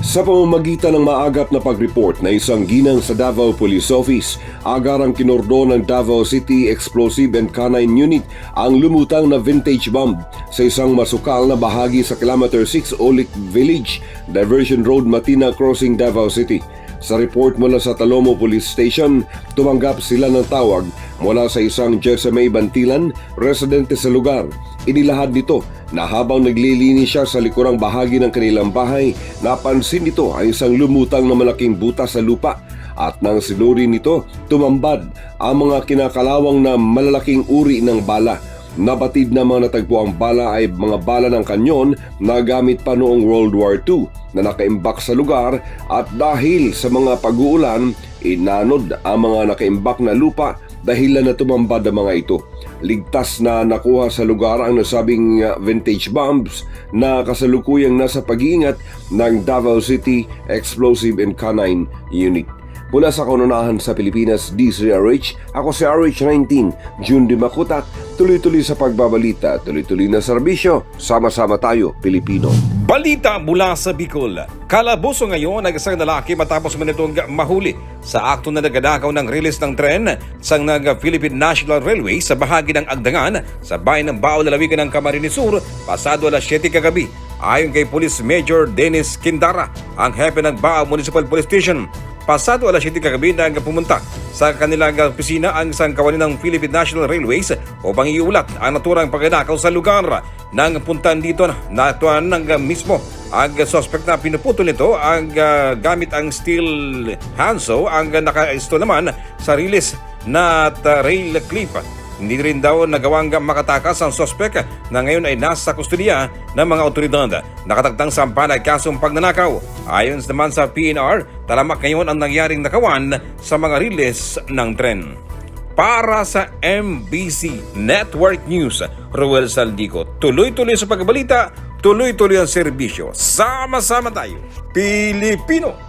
Sa pamamagitan ng maagap na pag-report na isang ginang sa Davao Police Office, agarang kinordon ng Davao City Explosive and Canine Unit ang lumutang na vintage bomb sa isang masukal na bahagi sa Kilometer 6 Olik Village, Diversion Road, Matina Crossing, Davao City. Sa report mula sa Talomo Police Station, tumanggap sila ng tawag mula sa isang Jessame Bantilan, residente sa lugar. Inilahad nito na habang naglilinis siya sa likurang bahagi ng kanilang bahay, napansin nito ang isang lumutang na malaking butas sa lupa at nang sinuri nito, tumambad ang mga kinakalawang na malalaking uri ng bala. Nabatid na mga natagpo ang bala ay mga bala ng kanyon na gamit pa noong World War II na nakaimbak sa lugar at dahil sa mga pag-uulan, inanod ang mga nakaimbak na lupa dahilan na tumambad ang mga ito. Ligtas na nakuha sa lugar ang nasabing uh, vintage bombs na kasalukuyang nasa pag-iingat ng Davao City Explosive and Canine Unit. Mula sa kanunahan sa Pilipinas, DCRH, ako si RH19, June Di Makutat, tuloy-tuloy sa pagbabalita, tuloy-tuloy na serbisyo, sama-sama tayo, Pilipino. Balita mula sa Bicol. Kalaboso ngayon ang isang lalaki matapos manitong mahuli sa akto na nagadakaw ng release ng tren sa ng Philippine National Railway sa bahagi ng Agdangan sa bayan ng Bao Lalawigan ng Camarines Sur pasado alas 7 kagabi. Ayon kay Police Major Dennis Kindara, ang hepe ng Bao Municipal Police Station, Pasado alas 7 kagabi na pumunta sa kanilang opisina ang isang kawani ng Philippine National Railways upang iulat ang naturang pagnanakaw sa lugar. Nang puntan dito na natuan ng mismo ang suspect na pinuputol nito ang ah, gamit ang steel handsaw ang naka-install naman sa release na ah, rail clip. Hindi rin daw nagawang makatakas ang sospek na ngayon ay nasa kustodiya ng mga otoridad. Nakatagtang sampan ay kasong pagnanakaw. Ayon naman sa PNR, talamak ngayon ang nangyaring nakawan sa mga release ng tren. Para sa MBC Network News, Ruel Saldico, tuloy-tuloy sa pagbalita, tuloy-tuloy ang serbisyo. Sama-sama tayo, Pilipino!